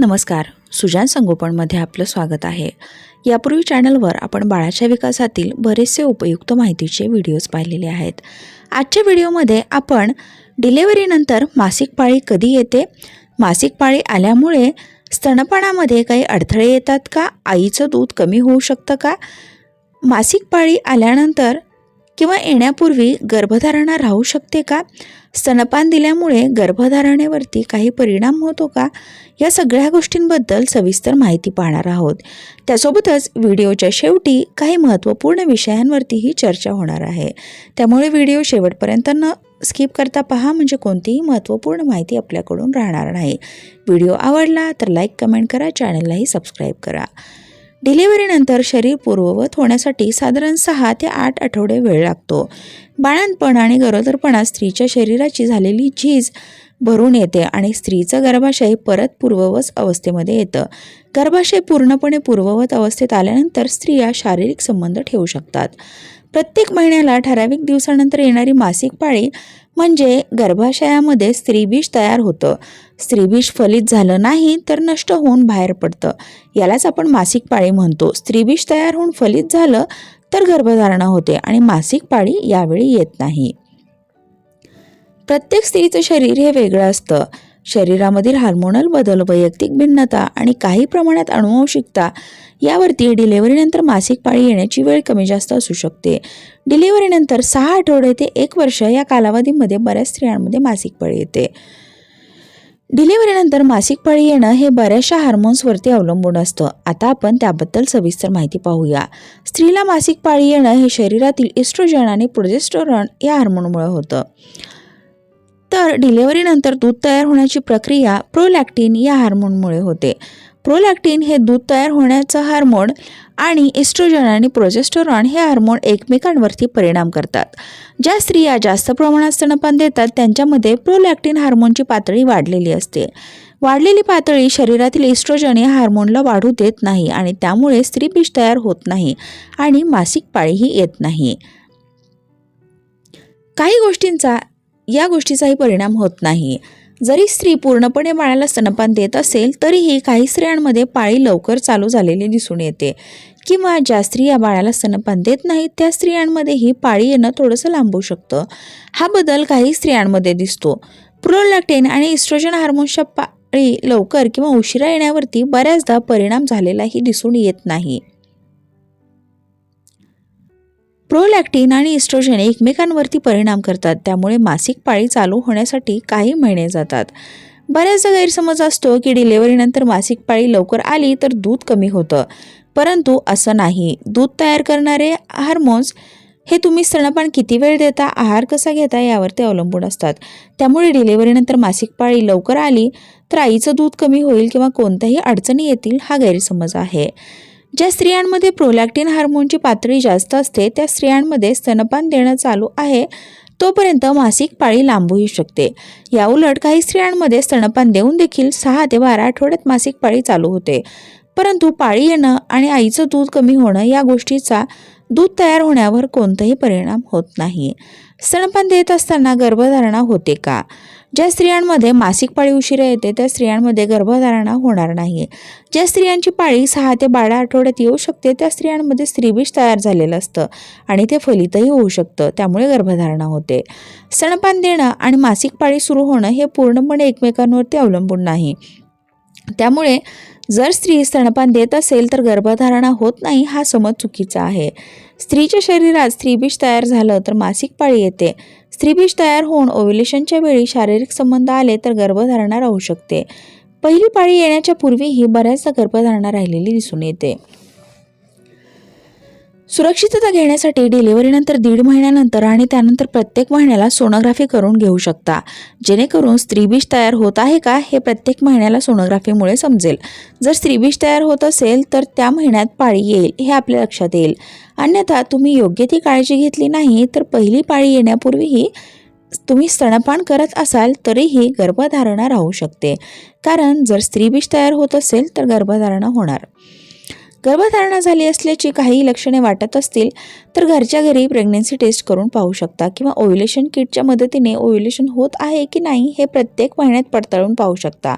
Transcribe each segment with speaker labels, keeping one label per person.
Speaker 1: नमस्कार. सुजान संगोपनमध्ये आपलं स्वागत आहे. यापूर्वी चॅनलवर आपण बाळाच्या विकासातील बरेचसे उपयुक्त माहितीचे व्हिडिओज पाहिलेले आहेत. आजच्या व्हिडिओमध्ये आपण डिलेवरीनंतर मासिक पाळी कधी येते? मासिक पाळी आल्यामुळे स्तनपानामध्ये काही अडथळे येतात का? आईचं दूध कमी होऊ शकतं का? मासिक पाळी आल्यानंतर किंवा येण्यापूर्वी गर्भधारणा राहू शकते का? स्तनपान दिल्यामुळे गर्भधारणेवरती काही परिणाम होतो का? या सगळ्या गोष्टींबद्दल सविस्तर माहिती पाहणार आहोत. त्यासोबतच व्हिडिओच्या शेवटी काही महत्त्वपूर्ण विषयांवरतीही चर्चा होणार आहे. त्यामुळे व्हिडिओ शेवटपर्यंत न स्किप करता पहा म्हणजे कोणतीही महत्त्वपूर्ण माहिती आपल्याकडून राहणार नाही. व्हिडिओ आवडला तर लाईक कमेंट करा चॅनललाही सबस्क्राईब करा. डिलिव्हरीनंतर शरीर पूर्ववत होण्यासाठी साधारण सहा ते आठ आठवडे वेळ लागतो. बाळणपण आणि गरोदरपणात स्त्रीच्या शरीराची झालेली झीज भरून येते आणि स्त्रीचं गर्भाशय परत पूर्ववत अवस्थेमध्ये येतं. गर्भाशय पूर्णपणे पूर्ववत अवस्थेत आल्यानंतर स्त्रिया शारीरिक संबंध ठेवू शकतात. प्रत्येक महिन्याला ठराविक दिवसानंतर येणारी मासिक पाळी म्हणजे गर्भाशयामध्ये स्त्रीबीज तयार होतं. स्त्रीबीज फलित झालं नाही तर नष्ट होऊन बाहेर पडतं. यालाच आपण मासिक पाळी म्हणतो. स्त्रीबीज तयार होऊन फलित झालं तर गर्भधारणा होते आणि मासिक पाळी यावेळी येत नाही. प्रत्येक स्त्रीचं शरीर हे वेगळं असतं. शरीरामधील हार्मोनल बदल वैयक्तिक भिन्नता आणि काही प्रमाणात अनुवंशिकता यावरती डिलेवरीनंतर मासिक पाळी येण्याची वेळ कमी जास्त असू शकते. डिलिव्हरीनंतर सहा आठवडे ते एक वर्ष या कालावधीमध्ये बऱ्याच स्त्रियांमध्ये मासिक पाळी येते. डिलिव्हरीनंतर मासिक पाळी येणं हे बऱ्याचशा हार्मोन्सवरती अवलंबून असतं. आता आपण त्याबद्दल सविस्तर माहिती पाहूया. स्त्रीला मासिक पाळी येणं हे शरीरातील इस्ट्रोजन आणि प्रोजेस्टोरॉन या हार्मोनमुळे होतं. तर डिलेवरीनंतर दूध तयार होण्याची प्रक्रिया प्रोलॅक्टिन या हार्मोनमुळे होते. प्रोलॅक्टिन हे दूध तयार होण्याचं हार्मोन आणि इस्ट्रोजन आणि प्रोजेस्टोरॉन हे हार्मोन एकमेकांवरती परिणाम करतात. ज्या स्त्रिया जास्त प्रमाणात स्तनपान देतात त्यांच्यामध्ये प्रोलॅक्टिन हार्मोनची पातळी वाढलेली असते. वाढलेली पातळी शरीरातील इस्ट्रोजन या हार्मोनला वाढू देत नाही आणि त्यामुळे स्त्रीबीज तयार होत नाही आणि मासिक पाळीही येत नाही. काही गोष्टींचा या गोष्टीचाही परिणाम होत नाही. जरी स्त्री पूर्णपणे बाळाला स्तनपान देत असेल तरीही काही स्त्रियांमध्ये पाळी लवकर चालू झालेली दिसून येते. किंवा ज्या स्त्रिया बाळाला स्तनपान देत नाहीत त्या स्त्रियांमध्येही पाळी येणं थोडंसं लांबू शकतं. हा बदल काही स्त्रियांमध्ये दिसतो. प्रोलॅक्टेन आणि इस्ट्रोजन हार्मोन्सच्या पाळी लवकर किंवा उशिरा येण्यावरती बऱ्याचदा परिणाम झालेलाही दिसून येत नाही. प्रोलॅक्टिन आणि इस्ट्रोजन एकमेकांवरती परिणाम करतात. त्यामुळे मासिक पाळी चालू होण्यासाठी काही महिने जातात. बऱ्याचदा गैरसमज असतो की डिलेवरीनंतर मासिक पाळी लवकर आली तर दूध कमी होतं. परंतु असं नाही. दूध तयार करणारे हार्मोन्स हे तुम्ही स्तनपान किती वेळ देता आहार कसा घेता यावर ते अवलंबून असतात. त्यामुळे डिलेवरीनंतर मासिक पाळी लवकर आली तर आईचं दूध कमी होईल किंवा कोणत्याही अडचणी येतील हा गैरसमज आहे. ज्या स्त्रियांमध्ये प्रोलॅक्टिन हार्मोनची पातळी जास्त असते त्या स्त्रियांमध्ये स्तनपान देणं चालू आहे तोपर्यंत मासिक पाळी लांबूही शकते. याउलट काही स्त्रियांमध्ये स्तनपान देऊन देखील सहा ते बारा आठवड्यात मासिक पाळी चालू होते. परंतु पाळी येणं आणि आईचं दूध कमी होणं या गोष्टीचा दूध तयार होण्यावर कोणताही परिणाम होत नाही. स्तनपान देत असताना गर्भधारणा होते का? ज्या स्त्रियांमध्ये मासिक पाळी उशिरा येते त्या स्त्रियांमध्ये गर्भधारणा होणार नाही ज्या स्त्रियांची पाळी सहा ते बारा आठवड्यात येऊ शकते त्या स्त्रियांमध्ये स्त्रीबीज तयार झालेलं असतं आणि ते फलितही होऊ शकतं त्यामुळे गर्भधारणा होते. स्तनपान देणं आणि मासिक पाळी सुरू होणं हे पूर्णपणे एकमेकांवरती अवलंबून नाही. त्यामुळे जर स्त्री स्तनपान देत असेल तर गर्भधारणा होत नाही हा समज चुकीचा आहे. स्त्रीच्या शरीरात स्त्रीबीज तयार झालं तर मासिक पाळी येते. स्त्रीबीज तयार होऊन ओव्युलेशनच्या वेळी शारीरिक संबंध आले तर गर्भधारणा राहू शकते. पहिली पाळी येण्याच्या पूर्वीही बऱ्याचदा गर्भधारणा राहिलेली दिसून येते. सुरक्षितता घेण्यासाठी डिलिव्हरीनंतर दीड महिन्यानंतर आणि त्यानंतर प्रत्येक महिन्याला सोनोग्राफी करून घेऊ शकता. जेणेकरून स्त्रीबीज तयार होत आहे का हे प्रत्येक महिन्याला सोनोग्राफीमुळे समजेल. जर स्त्रीबीज तयार होत असेल तर त्या महिन्यात पाळी येईल हे आपल्या लक्षात येईल. अन्यथा तुम्ही योग्य ती काळजी घेतली नाही तर पहिली पाळी येण्यापूर्वीही तुम्ही स्तनपान करत असाल तरीही गर्भधारणा राहू शकते. कारण जर स्त्रीबीज तयार होत असेल तर गर्भधारणा होणार. गर्भधारणा झाली असल्याची काही लक्षणे वाटत असतील तर घरच्या घरी प्रेग्नन्सी टेस्ट करून पाहू शकता किंवा ओव्युलेशन किटच्या मदतीने ओव्युलेशन होत आहे की नाही हे प्रत्येक महिन्यात पडताळून पाहू शकता.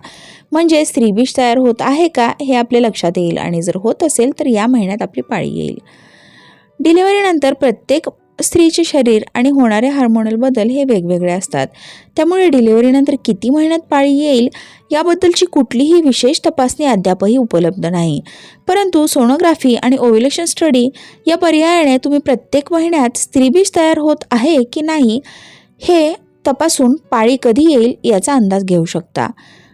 Speaker 1: म्हणजे स्त्रीबीज तयार होत आहे का हे आपल्या लक्षात येईल आणि जर होत असेल तर या महिन्यात आपली पाळी येईल. डिलिव्हरीनंतर प्रत्येक स्त्रीचे शरीर आणि होणारे हार्मोनल बदल हे वेगवेगळे असतात. त्यामुळे डिलिव्हरीनंतर किती महिन्यात पाळी येईल याबद्दलची कुठलीही विशेष तपासणी अद्यापही उपलब्ध नाही. परंतु सोनोग्राफी आणि ओव्युलेशन स्टडी या पर्यायाने तुम्ही प्रत्येक महिन्यात स्त्रीबीज तयार होत आहे की नाही हे तपासून पाळी कधी येईल याचा अंदाज घेऊ शकता.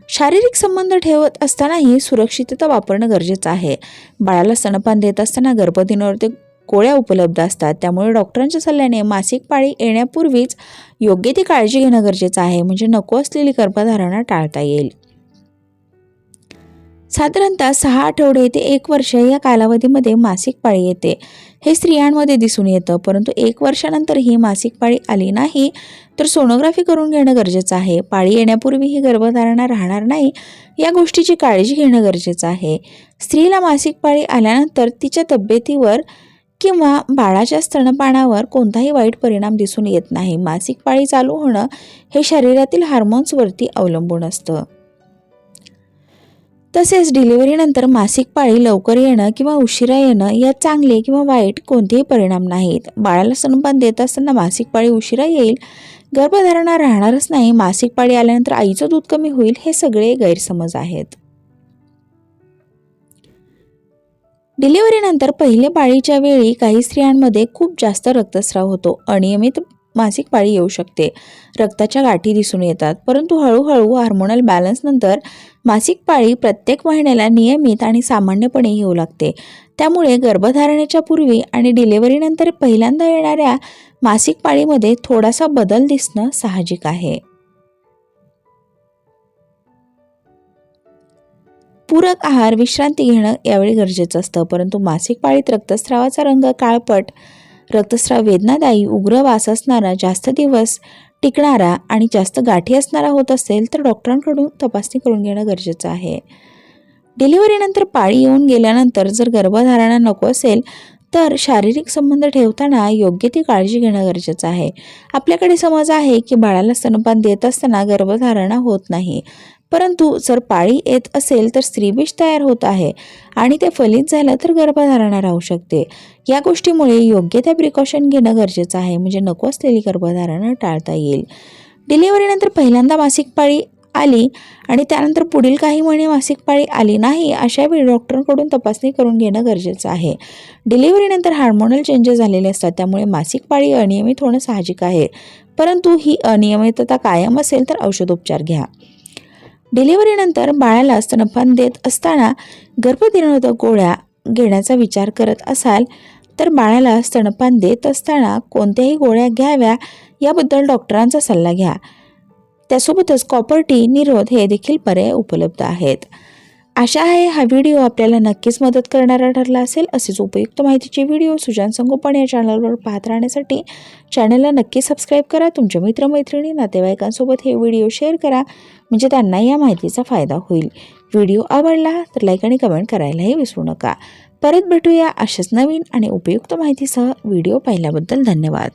Speaker 1: शारीरिक संबंध ठेवत असतानाही सुरक्षितता वापरणं गरजेचं आहे. बाळाला स्तनपान देत असताना गर्भदिनावरती गोळ्या उपलब्ध असतात. त्यामुळे डॉक्टरांच्या सल्ल्याने मासिक पाळी येण्यापूर्वीच योग्य ती काळजी घेणं गरजेचं आहे. म्हणजे नको असलेली गर्भधारणा टाळता येईल. साधारणतः सहा आठवडे ते एक वर्ष या कालावधीमध्ये मासिक पाळी येते. हे स्त्रियांमध्ये दिसून येतं. परंतु एक वर्षानंतर ही मासिक पाळी आली नाही तर सोनोग्राफी करून घेणं गरजेचं आहे. पाळी येण्यापूर्वी ही गर्भधारणा राहणार नाही या गोष्टीची काळजी घेणं गरजेचं आहे. स्त्रीला मासिक पाळी आल्यानंतर तिच्या तब्येतीवर किंवा बाळाच्या स्तनपानावर कोणताही वाईट परिणाम दिसून येत नाही. मासिक पाळी चालू होणं हे शरीरातील हार्मोन्सवरती अवलंबून असतं. तसेच डिलिव्हरीनंतर मासिक पाळी लवकर येणं किंवा उशिरा येणं यात चांगले किंवा वाईट कोणतेही परिणाम नाहीत. बाळाला स्तनपान देत असताना मासिक पाळी उशिरा येईल. गर्भधारणा राहणारच नाही. मासिक पाळी आल्यानंतर आईचं दूध कमी होईल हे सगळे गैरसमज आहेत. डिलिव्हरीनंतर पहिले पाळीच्या वेळी काही स्त्रियांमध्ये खूप जास्त रक्तस्राव होतो. अनियमित मासिक पाळी येऊ शकते. रक्ताच्या गाठी दिसून येतात. परंतु हळूहळू हार्मोनल बॅलन्सनंतर मासिक पाळी प्रत्येक महिन्याला नियमित आणि सामान्यपणे येऊ लागते. त्यामुळे गर्भधारणेच्या पूर्वी आणि डिलिव्हरीनंतर पहिल्यांदा येणाऱ्या मासिक पाळीमध्ये थोडासा बदल दिसणं साहजिक आहे. पूरक आहार विश्रांती घेणं यावेळी गरजेचं असतं. परंतु मासिक पाळीत रक्तस्रावाचा रंग काळपट रक्तस्राव वेदनादायी उग्र वास असणारा जास्त दिवस टिकणारा आणि जास्त गाठी असणारा होत असेल तर डॉक्टरांकडून तपासणी करून घेणं गरजेचं आहे. डिलिव्हरीनंतर पाळी येऊन गेल्यानंतर जर गर्भधारणा नको असेल तर शारीरिक संबंध ठेवताना योग्य ती काळजी घेणं गरजेचं आहे. आपल्याकडे समज आहे की बाळाला स्तनपान देत असताना गर्भधारणा होत नाही. परंतु जर पाळी येत असेल तर स्त्रीबीज तयार होत आहे आणि ते फलित झालं तर गर्भधारणा राहू शकते. या गोष्टीमुळे योग्य त्या प्रिकॉशन घेणं गरजेचं आहे. म्हणजे नको असलेली गर्भधारणा टाळता येईल. डिलिव्हरीनंतर पहिल्यांदा मासिक पाळी आली आणि त्यानंतर पुढील काही महिने मासिक पाळी आली नाही अशा वेळी डॉक्टरांकडून तपासणी करून घेणं गरजेचं आहे. डिलिव्हरीनंतर हार्मोनल चेंजेस झालेले असतात त्यामुळे मासिक पाळी अनियमित होणं साहजिक आहे. परंतु ही अनियमितता कायम असेल तर औषधोपचार घ्या. डिलिव्हरीनंतर बाळाला स्तनपान देत असताना गर्भनिरोधक गोळ्या घेण्याचा विचार करत असाल तर बाळाला स्तनपान देत असताना कोणत्याही गोळ्या घ्याव्या याबद्दल डॉक्टरांचा सल्ला घ्या. त्यासोबतच कॉपर टी निरोध हे देखील पर्याय उपलब्ध आहेत. आशा आहे हा व्हिडिओ आपल्याला नक्कीच मदत करणारा ठरला असेल. असेच उपयुक्त माहितीचे व्हिडिओ सुजान संगोपन या चॅनलवर पाहत राहण्यासाठी चॅनलला नक्की सबस्क्राईब करा. तुमच्या मित्रमैत्रिणी नातेवाईकांसोबत हे व्हिडिओ शेअर करा. म्हणजे त्यांना या माहितीचा फायदा होईल. व्हिडिओ आवडला तर लाईक आणि कमेंट करायलाही विसरू नका. परत भेटूया अशाच नवीन आणि उपयुक्त माहितीसह व्हिडिओ पाहिल्याबद्दल धन्यवाद.